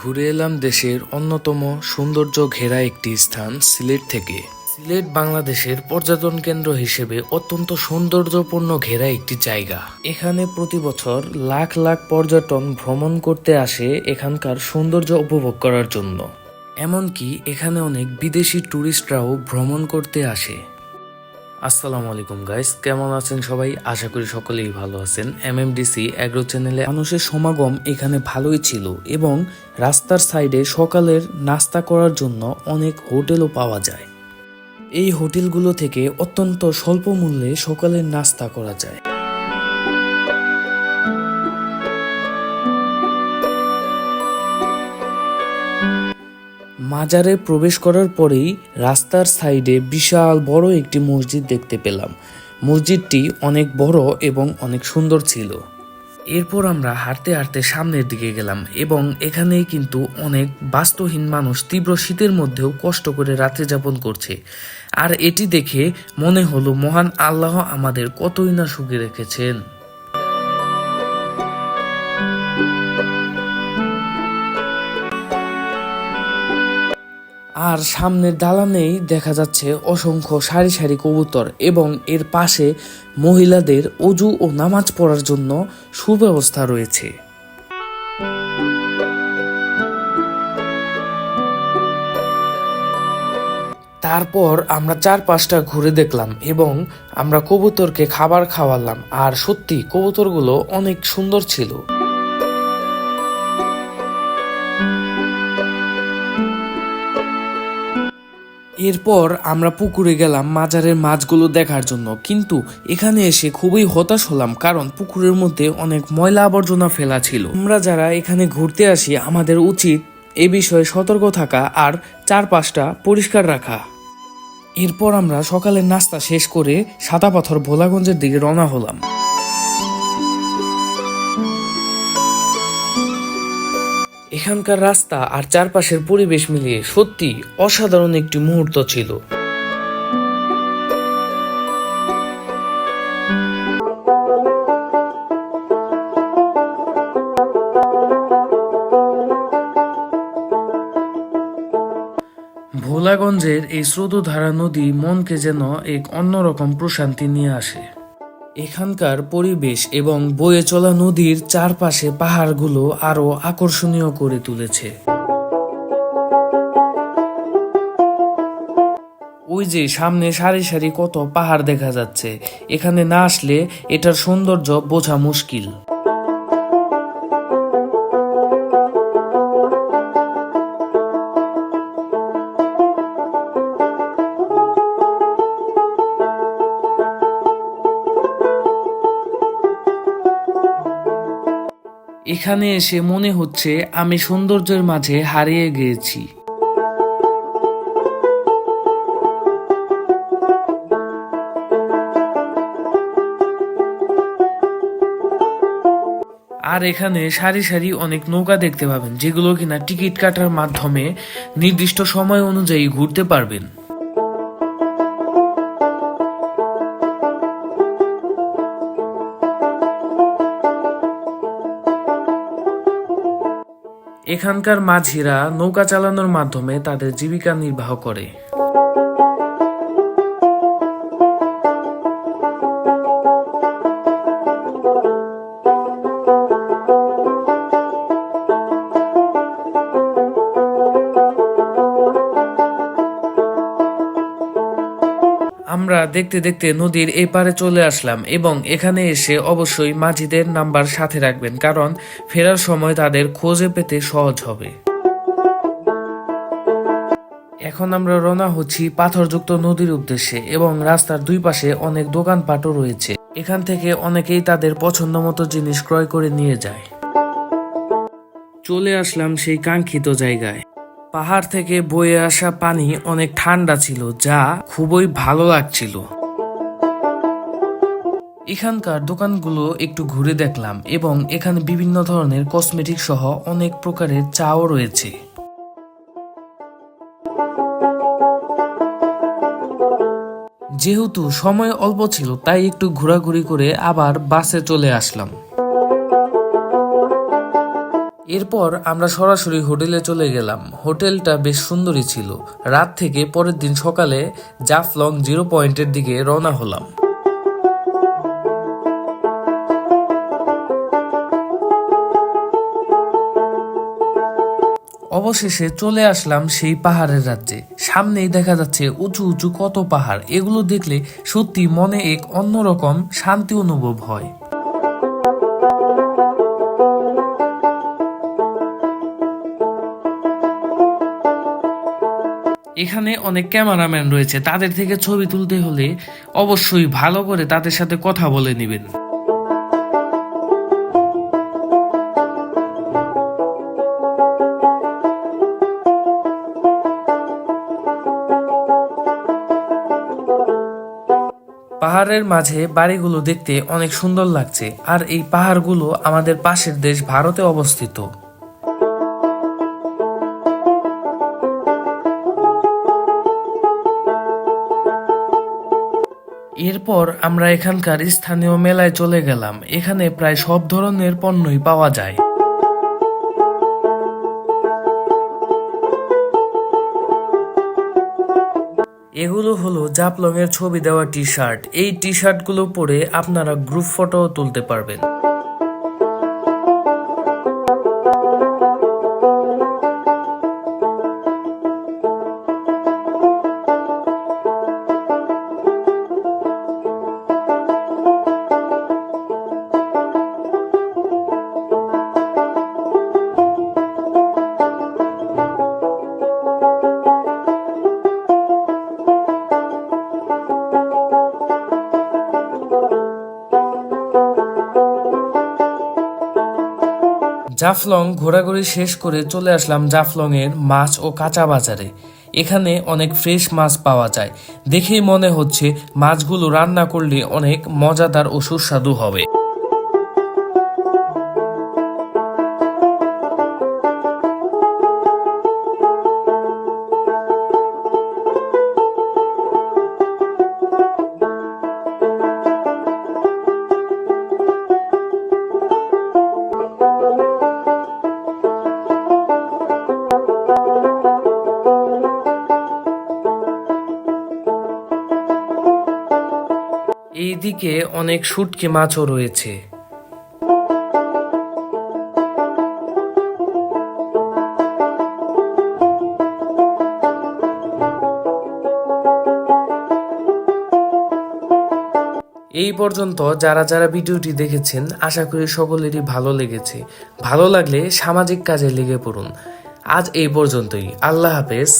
ঘুরে এলাম দেশের অন্যতম সৌন্দর্য ঘেরা একটি স্থান, সিলেট থেকে। সিলেট বাংলাদেশের পর্যটন কেন্দ্র হিসেবে অত্যন্ত সৌন্দর্যপূর্ণ ঘেরা একটি জায়গা। এখানে প্রতি বছর লাখ লাখ পর্যটন ভ্রমণ করতে আসে এখানকার সৌন্দর্য উপভোগ করার জন্য। এমনকি এখানে অনেক বিদেশি ট্যুরিস্টরাও ভ্রমণ করতে আসে। আসসালামু আলাইকুম গাইস কেমন আছেন সবাই? আশা করি সকলেই ভালো আছেন। এমএমডিসি অ্যাগ্রো চ্যানেলে মানুষের সমাগম এখানে ভালোই ছিল এবং রাস্তার সাইডে সকালের নাস্তা করার জন্য অনেক হোটেলও পাওয়া যায়। এই হোটেলগুলো থেকে অত্যন্ত স্বল্প মূল্যে সকালের নাস্তা করা যায়। মাজারে প্রবেশ করার পরেই রাস্তার সাইডে বিশাল বড় একটি মসজিদ দেখতে পেলাম। মসজিদটি অনেক বড় এবং অনেক সুন্দর ছিল। এরপর আমরা হাঁটতে হাঁটতে সামনের দিকে গেলাম এবং এখানেই কিন্তু অনেক বাস্তুহীন মানুষ তীব্র শীতের মধ্যেও কষ্ট করে রাত্রি যাপন করছে। আর এটি দেখে মনে হলো, মহান আল্লাহ আমাদের কতই না সুখে রেখেছেন। আর সামনের দালানেই দেখা যাচ্ছে অসংখ্য সারি সারি কবুতর এবং এর পাশে মহিলাদের অজু ও নামাজ পড়ার জন্য সুব্যবস্থা রয়েছে। তারপর আমরা চার পাঁচটা ঘুরে দেখলাম এবং আমরা কবুতরকে খাবার খাওয়ালাম। আর সত্যি, কবুতরগুলো অনেক সুন্দর ছিল। এরপর আমরা পুকুরে গেলাম মাজারের মাছগুলো দেখার জন্য। কিন্তু এখানে এসে খুবই হতাশ হলাম কারণ পুকুরের মধ্যে অনেক ময়লা আবর্জনা ফেলা ছিল। আমরা যারা এখানে ঘুরতে আসি, আমাদের উচিত এ বিষয়ে সতর্ক থাকা আর চারপাশটা পরিষ্কার রাখা। এরপর আমরা সকালের নাস্তা শেষ করে সাদা পাথর ভোলাগঞ্জের দিকে রওনা হলাম। এখানকার রাস্তা আর চারপাশের পরিবেশ মিলিয়ে সত্যি অসাধারণ একটি মুহূর্ত ছিল। ভোলাগঞ্জের এই স্রোতধারা নদী মনকে যেন এক অন্যরকম প্রশান্তি নিয়ে আসে। এখানকার পরিবেশ এবং বয়ে চলা নদীর চারপাশে পাহাড়গুলো আরও আকর্ষণীয় করে তুলেছে। ওই যে সামনে সারি সারি কত পাহাড় দেখা যাচ্ছে, এখানে না আসলে এটার সৌন্দর্য বোঝা মুশকিল। এখানে এসে মনে হচ্ছে আমি সৌন্দর্যের মাঝে হারিয়ে গিয়েছি। আর এখানে সারি সারি অনেক নৌকা দেখতে পাবেন, যেগুলো কিনা টিকিট কাটার মাধ্যমে নির্দিষ্ট সময় অনুযায়ী ঘুরতে পারবেন। এখানকার মাঝিরা নৌকা চালানোর মাধ্যমে তাদের জীবিকা নির্বাহ করে। আমরা দেখতে দেখতে নদীর এই পারে চলে আসলাম এবং এখানে এসে অবশ্যই মাঝিদের নাম্বার সাথে রাখবেন, কারণ ফেরার সময় তাদের খোঁজে পেতে সহজ হবে। এখন আমরা রওনা হচ্ছি পাথরযুক্ত নদীর উদ্দেশ্যে এবং রাস্তার দুই পাশে অনেক দোকানপাটও রয়েছে। এখান থেকে অনেকেই তাদের পছন্দ মতো জিনিস ক্রয় করে নিয়ে যায়। চলে আসলাম সেই কাঙ্ক্ষিত জায়গায়। পাহাড় থেকে বয়ে আসা পানি অনেক ঠান্ডা ছিল, যা খুবই ভালো লাগছিল। এখানকার দোকানগুলো একটু ঘুরে দেখলাম এবং এখানে বিভিন্ন ধরনের কসমেটিক সহ অনেক প্রকারের চাও রয়েছে। যেহেতু সময় অল্প ছিল, তাই একটু ঘোরাঘুরি করে আবার বাসে চলে আসলাম। এরপর আমরা সরাসরি হোটেলে চলে গেলাম। হোটেলটা বেশ সুন্দরই ছিল। রাত থেকে পরের দিন সকালে জাফলং জিরো পয়েন্টের দিকে রওনা হলাম। অবশেষে চলে আসলাম সেই পাহাড়ের রাজ্যে। সামনেই দেখা যাচ্ছে উঁচু উঁচু কত পাহাড়। এগুলো দেখলে সত্যি মনে এক অন্যরকম শান্তি অনুভব হয়। এখানে অনেক ক্যামেরাম্যান রয়েছে, তাদের থেকে ছবি তুলতে হলে অবশ্যই ভালো করে তাদের সাথে কথা বলে নেবেন। পাহাড়ের মাঝে বাড়িগুলো দেখতে অনেক সুন্দর লাগছে, আর এই পাহাড়গুলো আমাদের পাশের দেশ ভারতে অবস্থিত। এরপর আমরা এখানকার স্থানীয় মেলায় চলে গেলাম। এখানে প্রায় সব ধরনের পণ্যই পাওয়া যায়। এগুলো হলো জাপলং এর ছবি দেওয়া টি শার্ট এই টি শার্টগুলো পরে আপনারা গ্রুপ ফটো তুলতে পারবেন। জাফলং ঘোরাঘুরি শেষ করে চলে আসলাম জাফলং এর মাছ ও কাঁচা বাজারে। এখানে অনেক ফ্রেশ মাছ পাওয়া যায়। দেখেই মনে হচ্ছে মাছগুলো রান্না করলে অনেক মজাদার ও সুস্বাদু হবে। এইদিকে অনেক শুটকি মাছও রয়েছে। এই পর্যন্ত যারা যারা ভিডিওটি দেখেছেন, আশা করি সকলেরই ভালো লেগেছে। ভালো লাগলে সামাজিক কাজে লেগে পড়ুন। আজ এই পর্যন্তই। আল্লাহ হাফেজ।